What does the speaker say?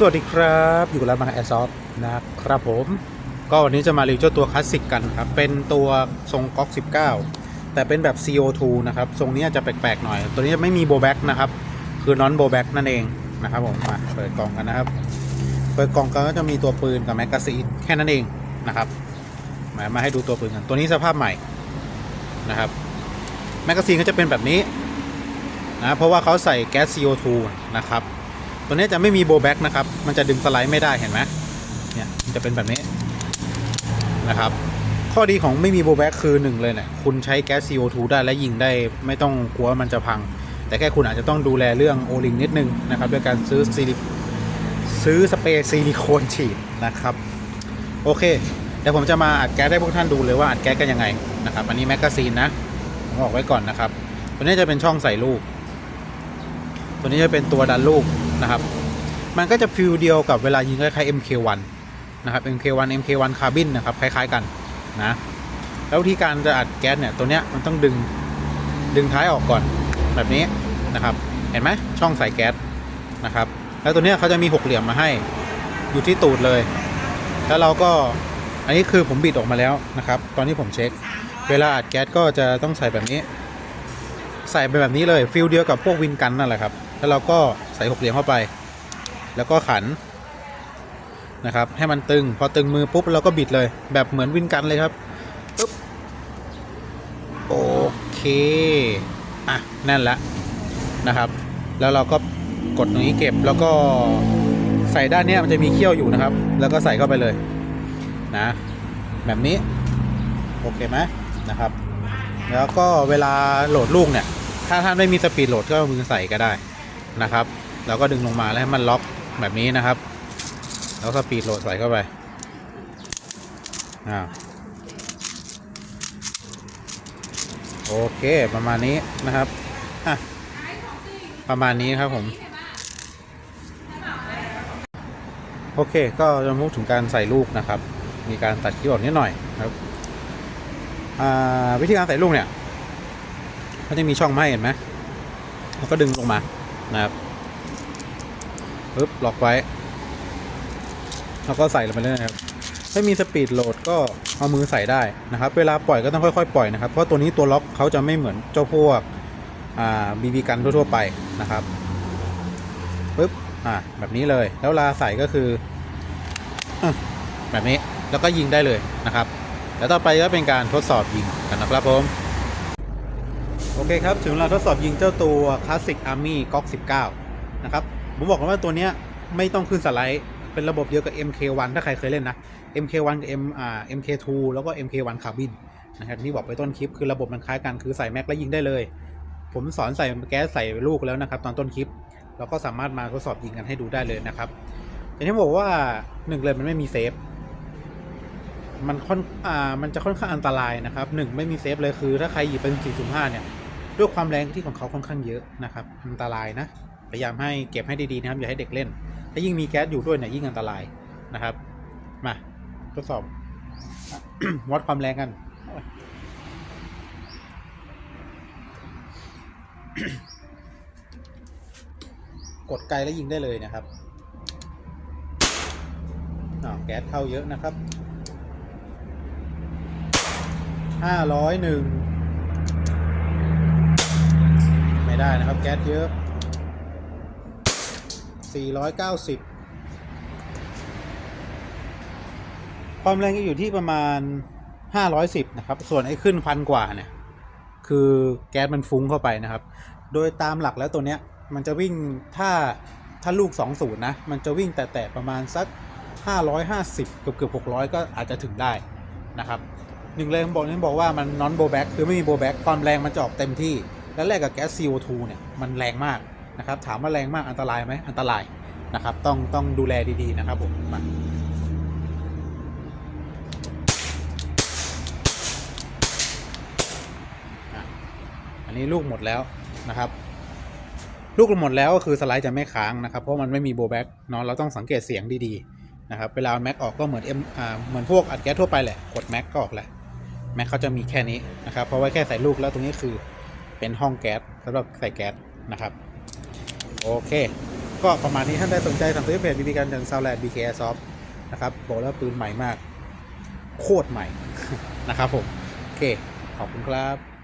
สวัสดีครับ อยู่กับร้านบางแอร์ซอฟนะครับผม ก็วันนี้จะมารีวิวเจ้าตัวคลาสสิกกันครับ เป็นตัวทรงก๊อก 19 แต่เป็นแบบ CO2 นะครับ ทรงนี้จะแปลกๆหน่อย ตัวนี้จะไม่มีโบแบ็กนะครับ คือนอนโบแบ็กนั่นเองนะครับผมมาเปิดกล่องกันนะครับ เปิดกล่องกันก็จะมีตัวปืนกับแมกกาซีนแค่นั้นเองนะครับมามาให้ดูตัวปืนกัน ตัวนี้สภาพใหม่นะครับ แมกกาซีนก็จะเป็นแบบนี้นะ เพราะว่าเขาใส่แก๊ส CO2 นะครับ ตัวนี้จะไม่มีโบแบ็กนะครับ มันจะดึงสไลด์ไม่ได้เห็นไหมเนี่ยมันจะเป็นแบบนี้นะครับ ข้อดีของไม่มีโบแบ็กคือหนึ่งเลยเนี่ยคุณใช้แก๊ส CO2 ได้และยิงได้ไม่ต้องกลัวว่ามันจะพัง แต่แค่คุณอาจจะต้องดูแลเรื่องโอลิงนิดนึงนะครับด้วยการซื้อซิลิซื้อสเปรย์ซิลิโคนฉีดนะครับ โอเคเดี๋ยวผมจะมาอัดแก๊สให้พวกท่านดูเลยว่าอัดแก๊สกันยังไงนะครับ อันนี้แมกกาซีนนะผมบอกไว้ก่อนนะครับ ตัวนี้จะเป็นช่องใส่ลูก ตัวนี้จะเป็นตัวดันลูก นะครับ มันก็จะฟิลเดียวกับเวลายิงคล้ายๆ MK1 นะครับ MK1 MK1 คาร์บินนะครับคล้าย ๆกันนะแล้ววิธีการจะอัดแก๊สเนี่ยตัวเนี้ยมันต้องดึงดึงท้ายออกก่อนแบบนี้นะครับ เห็นไหมช่องใส่แก๊สนะครับ แล้วตัวเนี้ยเขาจะมีหกเหลี่ยมมาให้อยู่ที่ตูดเลย แล้วเราก็อันนี้คือผมบิดออกมาแล้วนะครับ ตอนที่ผมเช็ค เวลาอัดแก๊สก็จะต้องใส่แบบนี้ ใส่ไปแบบนี้เลยฟิลเดียวกับพวกวินกันนั่นแหละครับ แล้วเราก็ใส่หกเหลี่ยมเข้าไป แล้วก็ขันนะครับ ให้มันตึง พอตึงมือปุ๊บเราก็บิดเลย แบบเหมือนวินกันเลยครับปึ๊บโอเค อะ แน่นแล้วนะครับ แล้วเราก็กดตรงนี้เก็บแล้วก็ใส่ด้านเนี้ยมันจะมีเขี้ยวอยู่นะครับ แล้วก็ใส่เข้าไปเลยนะ แบบนี้ โอเคไหมนะครับ แล้วก็เวลาโหลดลูกเนี่ย ถ้าท่านไม่มีสปีดโหลดก็มือใส่ก็ได้ นะครับ แล้วก็ดึงลงมาแล้วให้มันล็อกแบบนี้นะครับ แล้วสปีดโหลดใส่เข้าไปอ่าโอเคประมาณนี้นะครับอะประมาณนี้ครับผม โอเค ก็จะพูดถึงการใส่ลูกนะครับ มีการตัดคิ้วออกนิดหน่อยครับอ่าวิธีการใส่ลูกเนี่ยก็จะมีช่องไม้เห็นไหมแล้วก็ดึงลงมา นะครับปึ๊บล็อกไว้ แล้วก็ใส่ลงไปเลยนะครับถ้ามีสปีดโหลดก็เอามือใส่ได้นะครับ เวลาปล่อยก็ต้องค่อยๆ ปล่อยนะครับ เพราะตัวนี้ตัวล็อกเขาจะไม่เหมือนเจ้าพวกอ่าบีบีกันทั่วๆไปนะครับปึ๊บอ่าแบบนี้เลย แล้วลาใส่ก็คืออแบบนี้แล้วก็ยิงได้เลยนะครับ แล้วต่อไปก็เป็นการทดสอบยิงกันนะครับผม โอเคครับ ถึงเวลาทดสอบยิงเจ้าตัว Classic Army Glock 19 นะครับ ผมบอกกันว่าตัวเนี้ยไม่ต้องขึ้นสไลด์ เป็นระบบเดียวกับ MK1 ถ้าใครเคยเล่นนะ MK1 กับ M อ่า MK2 แล้วก็ MK1 Carbine นะครับที่บอกไปต้นคลิปคือระบบมันคล้ายกันคือใส่แม็กแล้วยิงได้เลย ผมสอนใส่แก๊สใส่ลูกแล้วนะครับ ตอนต้นคลิปเราก็สามารถมาทดสอบยิงกันให้ดูได้เลยนะครับอย่างที่บอกว่าหนึ่งเลยมันไม่มีเซฟมันค่อนอ่ามันจะค่อนข้างอันตรายนะครับหนึ่งไม่มีเซฟเลยคือถ้าใครหยิบเป็น4.5เนี่ย ด้วยความแรงที่ของเขาค่อนข้างเยอะนะครับ อันตรายนะ พยายามให้เก็บให้ดีๆนะครับอย่าให้เด็กเล่นถ้ายิ่งมีแก๊สอยู่ด้วยเนี่ยยิ่งอันตรายนะครับ มาทดสอบวัดความแรงกันกดไกลแล้วยิงได้เลยนะครับอ้าวแก๊สเข้าเยอะนะครับห้าร้อยหนึ่ง ไม่ได้นะครับ แก๊สเยอะ 490 ความแรงจะอยู่ที่ประมาณ 510 นะครับ ส่วนไอ้ขึ้นพันกว่าเนี่ย คือแก๊สมันฟุ้งเข้าไปนะครับ โดยตามหลักแล้วตัวเนี้ย มันจะวิ่งถ้าถ้าลูก 20 นะ มันจะวิ่งแต่แต่ประมาณสัก 550 เกือบเกือบ600 ก็อาจจะถึงได้นะครับหนึ่งเลยผมบอกนี่บอกว่ามันนอนโบแบ็กคือไม่มีโบแบ็กความแรงมันจะออกเต็มที่ แล้วแลกกับแก๊ส CO2 เนี่ยมันแรงมากนะครับถามว่าแรงมากอันตรายไหมอันตรายนะครับต้องต้องดูแลดีๆนะครับผมมาอันนี้ลูกหมดแล้วนะครับ ลูกหมดแล้วก็คือสไลด์จะไม่ค้างนะครับ เพราะมันไม่มีโบแบ็กเนาะเราต้องสังเกตเสียงดีๆนะครับเวลาแม็กออกก็เหมือนเอ็มอ่าเหมือนพวกอัดแก๊สทั่วไปแหละกดแม็กก็ออกแหละแม็กเขาจะมีแค่นี้นะครับเพราะว่าแค่ใส่ลูกแล้วตรงนี้คือ เป็นห้องแก๊สสำหรับใส่แก๊สนะครับ โอเค ก็ประมาณนี้ท่านได้สนใจสั่งซื้อเพจบีบีกันจากซาวแลนด์บีเคซอฟนะครับบอกแล้วปืนใหม่มาก โคตรใหม่นะครับผม โอเค ขอบคุณครับ